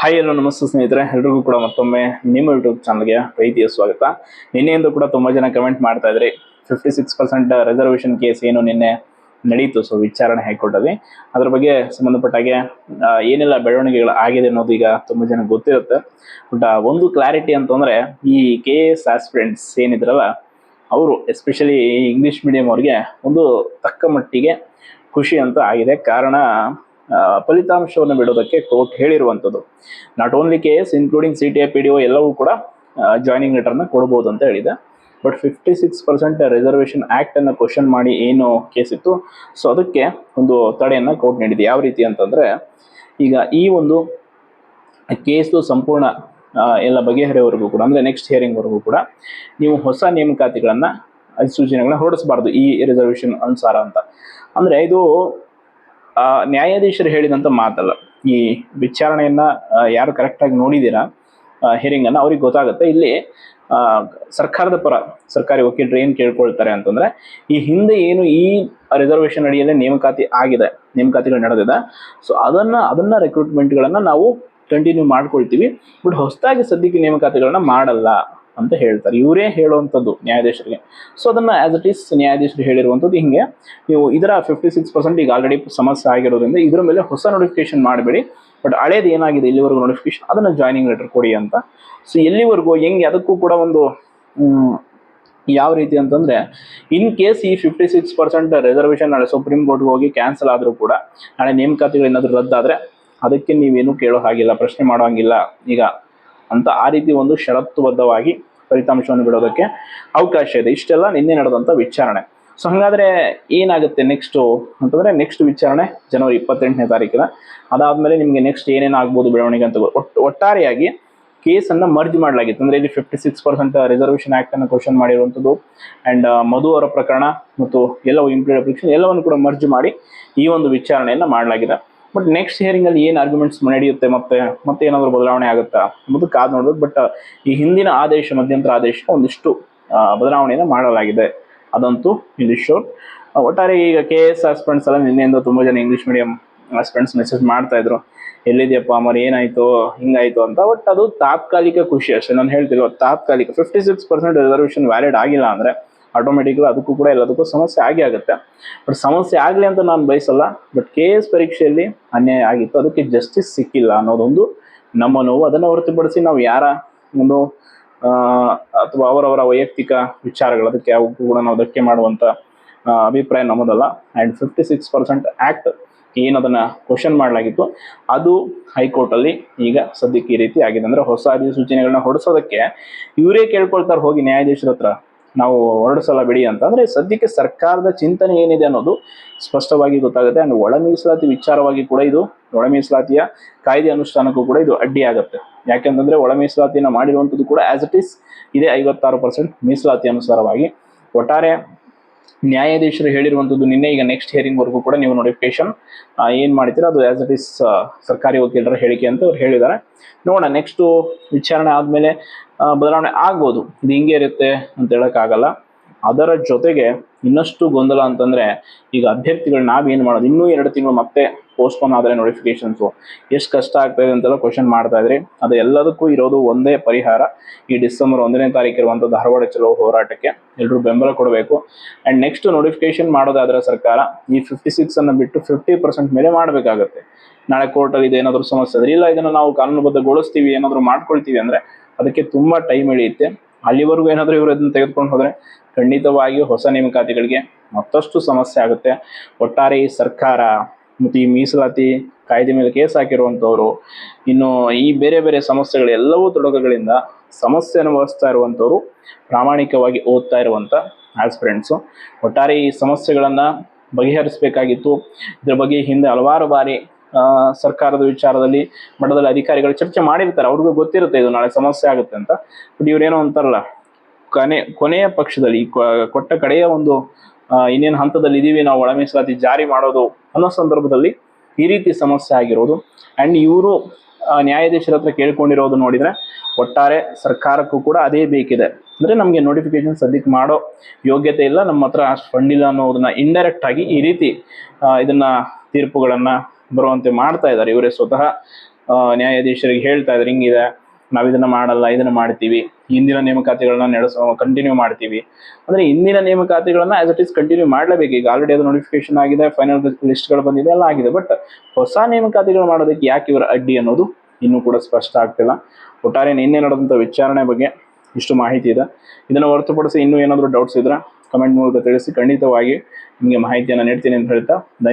Hi ಎಲ್ಲೋ ನಮಸ್ತೆ ಸ್ನೇಹಿತರೆ, ಎಲ್ರಿಗೂ ಕೂಡ ಮತ್ತೊಮ್ಮೆ ನಿಮ್ಮ ಯೂಟ್ಯೂಬ್ ಚಾನಲ್ಗೆ ಪ್ರೀತಿಯ ಸ್ವಾಗತ. ನಿನ್ನೆಯಿಂದ ಕೂಡ ತುಂಬ ಜನ ಕಮೆಂಟ್ ಮಾಡ್ತಾ ಇದ್ರಿ. Fifty six percent reservation case ಏನು ನಿನ್ನೆ ನಡೀತು ಸೊ ವಿಚಾರಣೆ ಹೈಕೋರ್ಟಲ್ಲಿ. ಅದ್ರ ಬಗ್ಗೆ ಸಂಬಂಧಪಟ್ಟಾಗೆ ಏನೆಲ್ಲ ಬೆಳವಣಿಗೆಗಳು ಆಗಿದೆ ಅನ್ನೋದು ಈಗ ತುಂಬ ಜನ ಗೊತ್ತಿರುತ್ತೆ. ಬಟ್ ಒಂದು ಕ್ಲಾರಿಟಿ ಅಂತಂದ್ರೆ, ಈ ಕೆ ಎಸ್ ಆಸ್ಪಿರೆಂಟ್ಸ್ ಏನಿದ್ರಲ್ಲ, ಅವರು ಎಸ್ಪೆಷಲಿ ಇಂಗ್ಲಿಷ್ ಮೀಡಿಯಂ ಅವ್ರಿಗೆ ಒಂದು ತಕ್ಕ ಮಟ್ಟಿಗೆ ಖುಷಿ ಅಂತ ಆಗಿದೆ. ಕಾರಣ ಫಲಿತಾಂಶವನ್ನು ಬಿಡೋದಕ್ಕೆ court ಹೇಳಿರುವಂಥದ್ದು. Not only K S including C T A P D O ಎಲ್ಲವೂ ಕೂಡ ಜಾಯ್ನಿಂಗ್ ಲೆಟರ್ನ ಕೊಡ್ಬೋದು ಅಂತ ಹೇಳಿದೆ. But fifty six percent reservation ಆ್ಯಕ್ಟನ್ನು question ಮಾಡಿ ಏನು ಕೇಸ್ ಇತ್ತು? ಸೊ ಅದಕ್ಕೆ ಒಂದು ತಡೆಯನ್ನು ಕೋರ್ಟ್ ನೀಡಿದೆ. ಯಾವ ರೀತಿ ಅಂತಂದರೆ, ಈಗ ಈ ಒಂದು ಕೇಸು ಸಂಪೂರ್ಣ ಎಲ್ಲ ಬಗೆಹರಿಯವರೆಗೂ ಕೂಡ, ಅಂದರೆ ನೆಕ್ಸ್ಟ್ ಹಿಯರಿಂಗ್ವರೆಗೂ ಕೂಡ, ನೀವು ಹೊಸ ನೇಮಕಾತಿಗಳನ್ನು, ಅಧಿಸೂಚನೆಗಳನ್ನ ಹೊರಡಿಸಬಾರ್ದು ಈ ರಿಸರ್ವೇಷನ್ ಅನುಸಾರ ಅಂತ. ಅಂದರೆ ಇದು ನ್ಯಾಯಾಧೀಶರು ಹೇಳಿದಂಥ ಮಾತಲ್ಲ, ಈ ವಿಚಾರಣೆಯನ್ನ ಯಾರು ಕರೆಕ್ಟಾಗಿ ನೋಡಿದ್ದೀರಾ ಹಿಯರಿಂಗ್ ಅನ್ನ ಅವ್ರಿಗೆ ಗೊತ್ತಾಗುತ್ತೆ. ಇಲ್ಲಿ ಸರ್ಕಾರದ ಪರ ಸರ್ಕಾರಿ ವಕೀಲರು ಏನು ಕೇಳ್ಕೊಳ್ತಾರೆ ಅಂತಂದ್ರೆ, ಈ ಹಿಂದೆ ಏನು ಈ ರಿಸರ್ವೇಶನ್ ಅಡಿಯಲ್ಲಿ ನೇಮಕಾತಿ ಆಗಿದೆ, ನೇಮಕಾತಿಗಳು ನಡೆದಿದೆ ಸೊ ಅದನ್ನ ಅದನ್ನ ರೆಕ್ರೂಟ್ಮೆಂಟ್ಗಳನ್ನ ನಾವು ಕಂಟಿನ್ಯೂ ಮಾಡ್ಕೊಳ್ತೀವಿ. ಬಟ್ ಹೊಸದಾಗಿ ಸದ್ಯಕ್ಕೆ ನೇಮಕಾತಿಗಳನ್ನ ಮಾಡಲ್ಲ. ಅಂತ ಹೇಳ್ತಾರೆ. ಇವರೇ ಹೇಳುವಂಥದ್ದು ನ್ಯಾಯಾಧೀಶರಿಗೆ. ಸೊ ಅದನ್ನ ಆಸ್ ಇಟ್ ಈಸ್ ನ್ಯಾಯಾಧೀಶರು ಹೇಳಿರುವಂಥದ್ದು ಹಿಂಗೆ. ನೀವು ಇದರ ಫಿಫ್ಟಿ ಸಿಕ್ಸ್ ಪರ್ಸೆಂಟ್ ಈಗ ಆಲ್ರೆಡಿ ಸಮಸ್ಯೆ ಆಗಿರೋದ್ರಿಂದ ಇದರ ಮೇಲೆ ಹೊಸ ನೋಟಿಫಿಕೇಶನ್ ಮಾಡಬೇಡಿ. ಬಟ್ ಹಳೇದು ಏನಾಗಿದೆ, ಇಲ್ಲಿವರೆಗೂ ನೋಟಿಫಿಕೇಶನ್ ಅದನ್ನು ಜಾಯ್ನಿಂಗ್ ಲೆಟರ್ ಕೊಡಿ ಅಂತ. ಸೊ ಎಲ್ಲಿವರೆಗೂ, ಹೆಂಗೆ, ಅದಕ್ಕೂ ಕೂಡ ಒಂದು ಯಾವ ರೀತಿ ಅಂತಂದ್ರೆ ಇನ್ ಕೇಸ್ ಈ ಫಿಫ್ಟಿ ಸಿಕ್ಸ್ ಪರ್ಸೆಂಟ್ ರಿಸರ್ವೇಷನ್ ನಾಳೆ ಸುಪ್ರೀಂ ಕೋರ್ಟ್ಗೆ ಹೋಗಿ ಕ್ಯಾನ್ಸಲ್ ಆದರೂ ಕೂಡ, ನಾಳೆ ನೇಮಕಾತಿಗಳು ಏನಾದರೂ ರದ್ದಾದ್ರೆ, ಅದಕ್ಕೆ ನೀವೇನು ಕೇಳೋ ಹಾಗಿಲ್ಲ, ಪ್ರಶ್ನೆ ಮಾಡೋ ಹಂಗಿಲ್ಲ. ಈಗ ಅಂತ ಆ ರೀತಿ ಒಂದು ಷರತ್ತುಬದ್ಧವಾಗಿ ಫಲಿತಾಂಶವನ್ನು ಬಿಡೋದಕ್ಕೆ ಅವಕಾಶ ಇದೆ. ಇಷ್ಟೆಲ್ಲ ನಿನ್ನೆ ನಡೆದಂಥ ವಿಚಾರಣೆ. ಸೊ ಹಾಗಾದ್ರೆ ಏನಾಗುತ್ತೆ ನೆಕ್ಸ್ಟು ಅಂತಂದ್ರೆ ನೆಕ್ಸ್ಟ್ ವಿಚಾರಣೆ ಜನವರಿ ಇಪ್ಪತ್ತೆಂಟನೇ ತಾರೀಕಿನ. ಅದಾದಮೇಲೆ ನಿಮಗೆ ನೆಕ್ಸ್ಟ್ ಏನೇನು ಆಗ್ಬೋದು ಬೆಳವಣಿಗೆ ಅಂತ ಒಟ್ಟು ಒಟ್ಟಾರೆಯಾಗಿ ಕೇಸನ್ನು ಮರ್ಜ್ ಮಾಡಲಾಗಿತ್ತು. ಅಂದ್ರೆ ಇಲ್ಲಿ fifty six percent reservation act ಅನ್ನು ಕ್ವಶನ್ ಮಾಡಿರುವಂಥದ್ದು ಅಂಡ್ ಮಧು ಅವರ ಪ್ರಕರಣ ಮತ್ತು ಎಲ್ಲವೂ ಇಂಪ್ಲೀಡ್ ಅಪ್ಲಿಕೇಶನ್ ಎಲ್ಲವನ್ನು ಕೂಡ ಮರ್ಜ್ ಮಾಡಿ ಈ ಒಂದು ವಿಚಾರಣೆಯನ್ನು ಮಾಡಲಾಗಿದೆ. ಬಟ್ ನೆಕ್ಸ್ಟ್ ಹಿಯರಿಂಗ್ ಅಲ್ಲಿ ಏನು ಆರ್ಗ್ಯುಮೆಂಟ್ಸ್ ನಡೆಯುತ್ತೆ ಮತ್ತೆ ಮತ್ತೆ ಏನಾದರೂ ಬದಲಾವಣೆ ಆಗುತ್ತಾ ಅನ್ನೋದು ಕಾದ್ ನೋಡ್ಬೇಕು. ಬಟ್ ಈ ಹಿಂದಿನ ಆದೇಶ, ಮಧ್ಯಂತರ ಆದೇಶ ಒಂದಿಷ್ಟು ಬದಲಾವಣೆಯನ್ನು ಮಾಡಲಾಗಿದೆ. ಅದಂತೂ ಇಲ್ಲಿ ಶೋರ್ ಒಟ್ಟಾರೆ ಈಗ ಕೆ ಎಸ್ ಆಸ್ಪಿರೆಂಟ್ಸ್ ಎಲ್ಲ ನಿನ್ನೆಯಿಂದ ತುಂಬಾ ಜನ ಇಂಗ್ಲಿಷ್ ಮೀಡಿಯಂ ಸ್ಟೂಡೆಂಟ್ಸ್ ಮೆಸೇಜ್ ಮಾಡ್ತಾ ಇದ್ರು. ಎಲ್ಲಿದೆಯಪ್ಪ ಮರಿ ಏನಾಯ್ತು, ಹಿಂಗಾಯ್ತು ಅಂತ. ಬಟ್ ಅದು ತಾತ್ಕಾಲಿಕ ಖುಷಿ ಅಷ್ಟೇ. ನಾನು ಹೇಳ್ತಿಲ್ವ ತಾತ್ಕಾಲಿಕ fifty six percent reservation valid ಆಗಿಲ್ಲ ಅಂದ್ರೆ ಆಟೋಮೆಟಿಕ್ಲಿ ಅದಕ್ಕೂ ಕೂಡ ಎಲ್ಲದಕ್ಕೂ ಸಮಸ್ಯೆ ಆಗೇ ಆಗುತ್ತೆ. ಬಟ್ ಸಮಸ್ಯೆ ಆಗಲಿ ಅಂತ ನಾನು ಬಯಸಲ್ಲ. ಬಟ್ ಕೆ ಎಸ್ ಪರೀಕ್ಷೆಯಲ್ಲಿ ಅನ್ಯಾಯ ಆಗಿತ್ತು. ಅದಕ್ಕೆ ಜಸ್ಟಿಸ್ ಸಿಕ್ಕಿಲ್ಲ ಅನ್ನೋದೊಂದು ನಮ್ಮ ನೋವು. ಅದನ್ನು ಹೊರತುಪಡಿಸಿ ನಾವು ಯಾರ ಒಂದು ಅಥವಾ ಅವರವರ ವೈಯಕ್ತಿಕ ವಿಚಾರಗಳು, ಅದಕ್ಕೆ ಯಾವ ಕೂಡ ನಾವು ಧಕ್ಕೆ ಮಾಡುವಂತ ಅಭಿಪ್ರಾಯ ನಮ್ಮದಲ್ಲ. And fifty six percent act ಏನದನ್ನ question ಮಾಡಲಾಗಿತ್ತು. ಅದು ಹೈಕೋರ್ಟಲ್ಲಿ ಈಗ ಸದ್ಯಕ್ಕೆ ಈ ರೀತಿ ಆಗಿದೆ. ಅಂದ್ರೆ ಹೊಸ ಅಧಿಸೂಚನೆಗಳನ್ನ ಹೊರಡಿಸೋದಕ್ಕೆ ಇವರೇ ಕೇಳ್ಕೊಳ್ತಾರೆ ಹೋಗಿ ನ್ಯಾಯಾಧೀಶರ ಹತ್ರ. ನಾವು ಹೊರಡಿಸಲ್ಲ ಬಿಡಿ ಅಂತ ಅಂದ್ರೆ ಸದ್ಯಕ್ಕೆ ಸರ್ಕಾರದ ಚಿಂತನೆ ಏನಿದೆ ಅನ್ನೋದು ಸ್ಪಷ್ಟವಾಗಿ ಗೊತ್ತಾಗುತ್ತೆ. ಅಂಡ್ ಒಳ ಮೀಸಲಾತಿ ವಿಚಾರವಾಗಿ ಕೂಡ ಇದು, ಒಳ ಮೀಸಲಾತಿಯ ಕಾಯ್ದೆ ಅನುಷ್ಠಾನಕ್ಕೂ ಕೂಡ ಇದು ಅಡ್ಡಿಯಾಗುತ್ತೆ ಯಾಕೆಂತಂದ್ರೆ ಒಳ ಮೀಸಲಾತಿಯನ್ನು ಮಾಡಿರುವಂಥದ್ದು ಕೂಡ ಆಸ್ ಇಟ್ ಈಸ್ ಇದೆ ಐವತ್ತಾರು ಪರ್ಸೆಂಟ್ ಮೀಸಲಾತಿ ಅನುಸಾರವಾಗಿ. ಒಟ್ಟಾರೆ ನ್ಯಾಯಾಧೀಶರು ಹೇಳಿರುವಂಥದ್ದು ನಿನ್ನೆ, ಈಗ ನೆಕ್ಸ್ಟ್ ಹಿಯರಿಂಗ್ ವರೆಗೂ ಕೂಡ ನೀವು ನೋಟಿಫಿಕೇಶನ್ ಏನು ಮಾಡ್ತೀರಾ, ಅದು ಆಸ್ ಇಟ್ ಈಸ್ ಸರ್ಕಾರಿ ವಕೀಲರ ಹೇಳಿಕೆ ಅಂತ ಅವ್ರು ಹೇಳಿದ್ದಾರೆ. ನೋಡೋಣ ನೆಕ್ಸ್ಟ್ ವಿಚಾರಣೆ ಆದಮೇಲೆ ಬದಲಾವಣೆ ಆಗ್ಬೋದು. ಇದು ಹಿಂಗೆ ಇರುತ್ತೆ ಅಂತ ಹೇಳಕ್ಕಾಗಲ್ಲ. ಅದರ ಜೊತೆಗೆ ಇನ್ನಷ್ಟು ಗೊಂದಲ ಅಂತಂದ್ರೆ ಈಗ ಅಭ್ಯರ್ಥಿಗಳು ನಾವೇನು ಮಾಡೋದು? ಇನ್ನೂ ಎರಡು ತಿಂಗಳು ಮತ್ತೆ ಪೋಸ್ಟ್ಪೋನ್ ಆದರೆ ನೋಟಿಫಿಕೇಶನ್ಸು ಎಷ್ಟು ಕಷ್ಟ ಆಗ್ತಾ ಇದೆ ಅಂತೆಲ್ಲ ಕ್ವಶನ್ ಮಾಡ್ತಾ ಇದ್ರಿ. ಅದು ಎಲ್ಲದಕ್ಕೂ ಇರೋದು ಒಂದೇ ಪರಿಹಾರ. ಈ ಡಿಸೆಂಬರ್ ಒಂದನೇ ತಾರೀಕು ಇರುವಂಥ ಧಾರವಾಡ ಚಲೋ ಹೋರಾಟಕ್ಕೆ ಎಲ್ಲರೂ ಬೆಂಬಲ ಕೊಡಬೇಕು. ಆ್ಯಂಡ್ ನೆಕ್ಸ್ಟ್ ನೋಟಿಫಿಕೇಶನ್ ಮಾಡೋದಾದ್ರೆ ಸರ್ಕಾರ, ಈ ಫಿಫ್ಟಿ ಸಿಕ್ಸ್ ಅನ್ನು ಬಿಟ್ಟು ಫಿಫ್ಟಿ ಪರ್ಸೆಂಟ್ ಮೇಲೆ ಮಾಡಬೇಕಾಗುತ್ತೆ. ನಾಳೆ ಕೋರ್ಟಲ್ಲಿ ಇದು ಏನಾದರೂ ಸಮಸ್ಯೆ ಇಲ್ಲ, ಇದನ್ನು ನಾವು ಕಾನೂನುಬದ್ಧಗೊಳಿಸ್ತೀವಿ, ಏನಾದರೂ ಮಾಡ್ಕೊಳ್ತೀವಿ ಅಂದ್ರೆ ಅದಕ್ಕೆ ತುಂಬಾ ಟೈಮ್ ಹಿಡಿಯುತ್ತೆ. ಅಲ್ಲಿವರೆಗೂ ಏನಾದರೂ ಇವರು ಇದನ್ನು ತೆಗೆದುಕೊಂಡು ಹೋದರೆ ಖಂಡಿತವಾಗಿ ಹೊಸ ನೇಮಕಾತಿಗಳಿಗೆ ಮತ್ತಷ್ಟು ಸಮಸ್ಯೆ ಆಗುತ್ತೆ. ಒಟ್ಟಾರೆ ಈ ಸರ್ಕಾರ ಮತ್ತು ಈ ಮೀಸಲಾತಿ ಕಾಯ್ದೆ ಮೇಲೆ ಕೇಸ್ ಹಾಕಿರುವಂಥವ್ರು ಇನ್ನು ಈ ಬೇರೆ ಬೇರೆ ಸಮಸ್ಯೆಗಳು ಎಲ್ಲವೂ ತೊಡಕುಗಳಿಂದ ಸಮಸ್ಯೆ ಅನುಭವಿಸ್ತಾ ಇರುವಂಥವ್ರು ಪ್ರಾಮಾಣಿಕವಾಗಿ ಓದ್ತಾ ಇರುವಂಥ ಆಸ್ಪಿರೆಂಟ್ಸು ಒಟ್ಟಾರೆ ಈ ಸಮಸ್ಯೆಗಳನ್ನು ಬಗೆಹರಿಸಬೇಕಾಗಿತ್ತು. ಇದ್ರ ಬಗ್ಗೆ ಹಿಂದೆ ಹಲವಾರು ಬಾರಿ ಸರ್ಕಾರದ ವಿಚಾರದಲ್ಲಿ ಮಠದಲ್ಲಿ ಅಧಿಕಾರಿಗಳು ಚರ್ಚೆ ಮಾಡಿರ್ತಾರೆ. ಅವ್ರಿಗೂ ಗೊತ್ತಿರುತ್ತೆ ಇದು ನಾಳೆ ಸಮಸ್ಯೆ ಆಗುತ್ತೆ ಅಂತ. ಬಟ್ ಇವ್ರೇನೋ ಅಂತಾರಲ್ಲ, ಕೊನೆ, ಕೊನೆಯ ಪಕ್ಷದಲ್ಲಿ ಕೊಟ್ಟ ಕಡೆಯ ಒಂದು ಇನ್ನೇನು ಹಂತದಲ್ಲಿ ಇದೀವಿ, ನಾವು ಒಳ ಮೀಸಲಾತಿ ಜಾರಿ ಮಾಡೋದು ಅನ್ನೋ ಸಂದರ್ಭದಲ್ಲಿ ಈ ರೀತಿ ಸಮಸ್ಯೆ ಆಗಿರೋದು. ಅಂಡ್ ಇವರು ನ್ಯಾಯಾಧೀಶರ ಹತ್ರ ಕೇಳ್ಕೊಂಡಿರೋದು ನೋಡಿದ್ರೆ ಒಟ್ಟಾರೆ ಸರ್ಕಾರಕ್ಕೂ ಕೂಡ ಅದೇ ಬೇಕಿದೆ. ಅಂದ್ರೆ ನಮಗೆ ನೋಟಿಫಿಕೇಶನ್ ಸದ್ಯಕ್ಕೆ ಮಾಡೋ ಯೋಗ್ಯತೆ ಇಲ್ಲ. ನಮ್ಮ ಹತ್ರ ಅಷ್ಟು ಫಂಡ್ ಇಲ್ಲ ಅನ್ನೋದನ್ನ ಇಂಡೈರೆಕ್ಟ್ ಆಗಿ ಈ ರೀತಿ ಇದನ್ನ ತೀರ್ಪುಗಳನ್ನ ಬರುವಂತೆ ಮಾಡ್ತಾ ಇದ್ದಾರೆ. ಇವರೇ ಸ್ವತಃ ನ್ಯಾಯಾಧೀಶರಿಗೆ ಹೇಳ್ತಾ ಇದ್ರೆ ಹಿಂಗಿದೆ, ನಾವು ಇದನ್ನ ಮಾಡಲ್ಲ, ಇದನ್ನ ಮಾಡ್ತೀವಿ. ಹಿಂದಿನ ನೇಮಕಾತಿಗಳನ್ನ ನಡೆಸ ಕಂಟಿನ್ಯೂ ಮಾಡ್ತೀವಿ. ಅಂದ್ರೆ ಹಿಂದಿನ ನೇಮಕಾತಿಗಳನ್ನ ಆಸ್ ಇಟ್ ಇಸ್ ಕಂಟಿನ್ಯೂ ಮಾಡಲೇಬೇಕು. ಈಗ ಆಲ್ರೆಡಿ ಅದು ನೋಟಿಫಿಕೇಶನ್ ಆಗಿದೆ ಫೈನಲ್ ಲಿಸ್ಟ್ಗಳು ಬಂದಿದೆ, ಎಲ್ಲ ಆಗಿದೆ. ಬಟ್ ಹೊಸ ನೇಮಕಾತಿಗಳು ಮಾಡೋದಕ್ಕೆ ಯಾಕೆ ಇವರ ಅಡ್ಡಿ ಅನ್ನೋದು ಇನ್ನೂ ಕೂಡ ಸ್ಪಷ್ಟ ಆಗ್ತಿಲ್ಲ. ಒಟ್ಟಾರೆ ನಿನ್ನೆ ನಡೆದಂಥ ವಿಚಾರಣೆ ಬಗ್ಗೆ ಇಷ್ಟು ಮಾಹಿತಿ ಇದೆ. ಇದನ್ನು ಹೊರತುಪಡಿಸಿ ಇನ್ನೂ ಏನಾದರೂ ಡೌಟ್ಸ್ ಇದ್ರೆ ಕಮೆಂಟ್ ಮೂಲಕ ತಿಳಿಸಿ ಖಂಡಿತವಾಗಿ ನಿಮಗೆ ಮಾಹಿತಿಯನ್ನು ನೀಡ್ತೀನಿ ಅಂತ ಹೇಳ್ತಾ ಧನ್ಯವಾದ